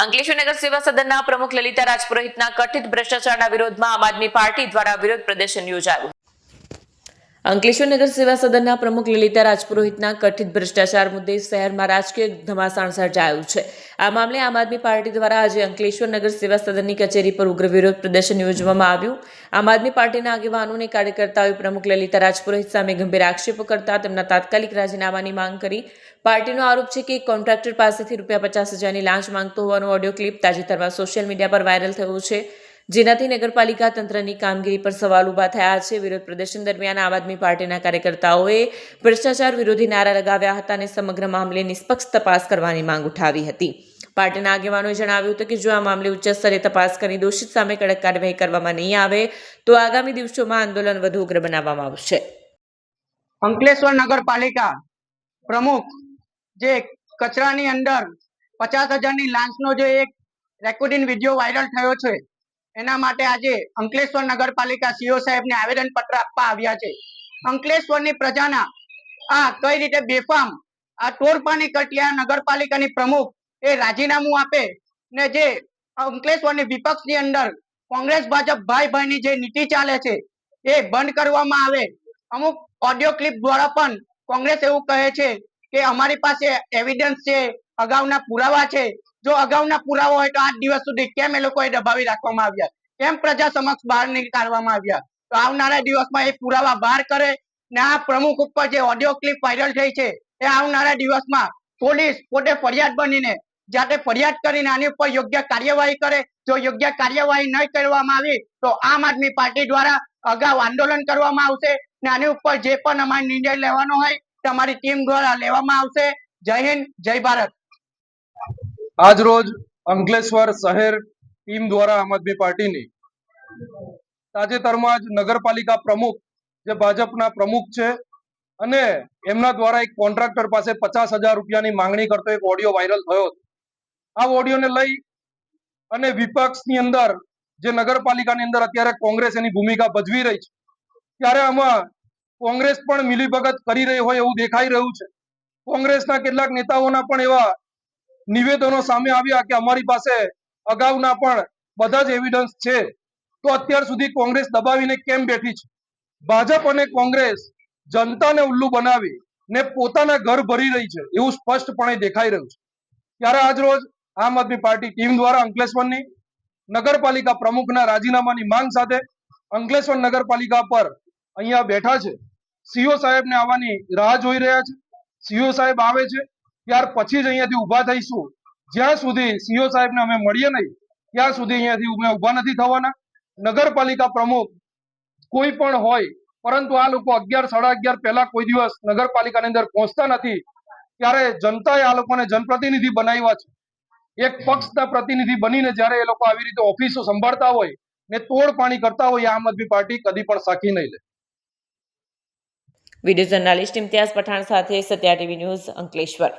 અંકલેશ્વર સેવા સદનના પ્રમુખ લલિતા રાજપુરોહિતના કથિત ભ્રષ્ટાચારના વિરોધમાં આમ આદમી પાર્ટી દ્વારા વિરોધ પ્રદર્શન યોજાયું. અંકલેશ્વર નગર સેવા સદનના પ્રમુખ લલિતા રાજપુરોહિતના કથિત ભ્રષ્ટાચાર મુદ્દે શહેરમાં રાજકીય ધમાસાણ સર્જાયું છે. આ મામલે આમ આદમી પાર્ટી દ્વારા આજે અંકલેશ્વર નગર સેવા સદનની કચેરી પર ઉગ્ર વિરોધ પ્રદર્શન યોજવામાં આવ્યું. આમ આદમી પાર્ટીના આગેવાનો અને કાર્યકર્તાઓએ પ્રમુખ લલિતા રાજપુરોહિત સામે ગંભીર આક્ષેપો કરતા તેમના તાત્કાલિક રાજીનામાની માંગ કરી. પાર્ટીનો આરોપ છે કે કોન્ટ્રાક્ટર પાસેથી રૂપિયા પચાસ હજારની લાંચ માંગતો હોવાનો ઓડિયો ક્લિપ તાજેતરમાં સોશિયલ મીડિયા પર વાયરલ થયો છે. જેનાથી નગરપાલિકા તંત્રની કામગીરી પર સવાલ ઊભા થયા છે. વિરોધ પ્રદર્શન દરમિયાન આમ આદમી પાર્ટીના કાર્યકર્તાઓએ ભ્રષ્ટાચાર વિરોધી નારા લગાવ્યા હતા અને સમગ્ર મામલે નિષ્પક્ષ તપાસ કરવાની માંગ ઉઠાવી હતી. પાર્ટીના આગેવાનોએ જણાવ્યું હતું કે જો આ મામલે ઉચ્ચ સ્તરે તપાસ કરી દોષિત સામે કડક કાર્યવાહી કરવામાં નહીં આવે, તો આગામી દિવસોમાં આંદોલન વધુ ઉગ્ર બનાવવામાં આવશે. અંકલેશ્વર નગરપાલિકા પ્રમુખ જે કચરાની અંદર પચાસ હજારની લાંચનો જે એક રેકોર્ડિંગ વીડિયો વાયરલ થયો છે એના માટે આજે અંકલેશ્વર નગરપાલિકા સીઓ સાહેબને આવેદન પત્ર આપવા આવ્યા છે. અંકલેશ્વરની પ્રજાના આ કઈ રીતે બેફામ આ તોડપાણી કરતી આ પ્રમુખ એ રાજીનામું આપે ને જે અંકલેશ્વરની વિપક્ષની અંદર કોંગ્રેસ ભાજપ ભાઈ ભાઈની જે નીતિ ચાલે છે એ બંધ કરવામાં આવે. અમુક ઓડિયો ક્લિપ દ્વારા પણ કોંગ્રેસ એવું કહે છે કે અમારી પાસે એવિડન્સ છે, અગાઉના પુરાવા છે જો અગાઉના પુરાવા હોય તો આઠ દિવસ સુધી કેમ એ લોકોએ દબાવી રાખવામાં આવ્યા? કેમ પ્રજા સમક્ષ બહાર નીકાળવામાં આવ્યા? તો આવનારા દિવસમાં એ પુરાવા બહાર કરે ને આ પ્રમુખ ઉપર જે ઓડિયો ક્લિપ વાયરલ થઈ છે, એ આવનારા દિવસમાં પોલીસ પોતે ફરિયાદ બનીને, જાતે ફરિયાદ કરીને આની ઉપર યોગ્ય કાર્યવાહી કરે, જો યોગ્ય કાર્યવાહી નહીં કરવામાં આવી, તો આમ આદમી પાર્ટી દ્વારા અગાઉ આંદોલન કરવામાં આવશે ને આની ઉપર જે પણ અમારે નિર્ણય લેવાનો હોય, તમારી ટીમ દ્વારા લેવામાં આવશે. જય હિન્દ, જય ભારત. આજ રોજ અંકલેશ્વર શહેર ટીમ દ્વારા આમ આદમી પાર્ટીની તાજેતરમાં જ નગરપાલિકા પ્રમુખ જે ભાજપના પ્રમુખ છે અને એમના દ્વારા એક કોન્ટ્રાક્ટર પાસે પચાસ હજાર રૂપિયાની માંગણી કરતો એક ઓડિયો વાયરલ થયો આ ઓડિયોને લઈ અને વિપક્ષની અંદર જે નગરપાલિકાની અંદર અત્યારે કોંગ્રેસ એની ભૂમિકા ભજવી રહી છે, ત્યારે આમાં કોંગ્રેસ પણ મિલીભગત કરી રહી હોય એવું દેખાઈ રહ્યું છે. કોંગ્રેસના કેટલાક નેતાઓના પણ એવા નિવેદનો સામે આવ્યા કે અમારી પાસે અગાઉના પણ બધા જ એવિડન્સ છે. તો અત્યાર સુધી કોંગ્રેસ દબાવીને કેમ બેઠી છે? ભાજપ અને કોંગ્રેસ જનતાને ઉલ્લુ બનાવી ને પોતાના ઘર ભરી રહી છે એવું સ્પષ્ટપણે દેખાઈ રહ્યું છે. ત્યારે આજ રોજ આમ આદમી પાર્ટી ટીમ દ્વારા અંકલેશ્વરની નગરપાલિકા પ્રમુખના રાજીનામાની માંગ સાથે અંકલેશ્વર નગરપાલિકા પર અહીંયા બેઠા છે. સીઓ સાહેબને આવવાની રાહ જોઈ રહ્યા છે. સીઓ સાહેબ આવે છે. ત્યાર પછી જ અહીંયાથી ઊભા થઈશું. જ્યાં સુધી સીઓ સાહેબને અમે મળીએ નહીં, ત્યાં સુધી અહીંયાથી અમે ઊભા નથી થવાના. નગરપાલિકા પ્રમુખ કોઈ પણ હોય, પરંતુ આ લોકો અગિયાર, સાડા અગિયાર પહેલા કોઈ દિવસ નગરપાલિકાની અંદર પહોંચતા નથી, ત્યારે જનતાએ આ લોકોને જનપ્રતિનિધિ બનાવ્યા છે. એક પક્ષના પ્રતિનિધિ બનીને જ્યારે એ લોકો આવી રીતે ઓફિસો સંભાળતા હોય ને તોડ પાણી કરતા હોય આમ આદમી પાર્ટી કદી પણ સાખી નહીં લે. વીડિયો જર્નાલિસ્ટ ઇમ્તિયાઝ પઠાણ સાથે સત્યા ટીવી ન્યૂઝ અંકલેશ્વર.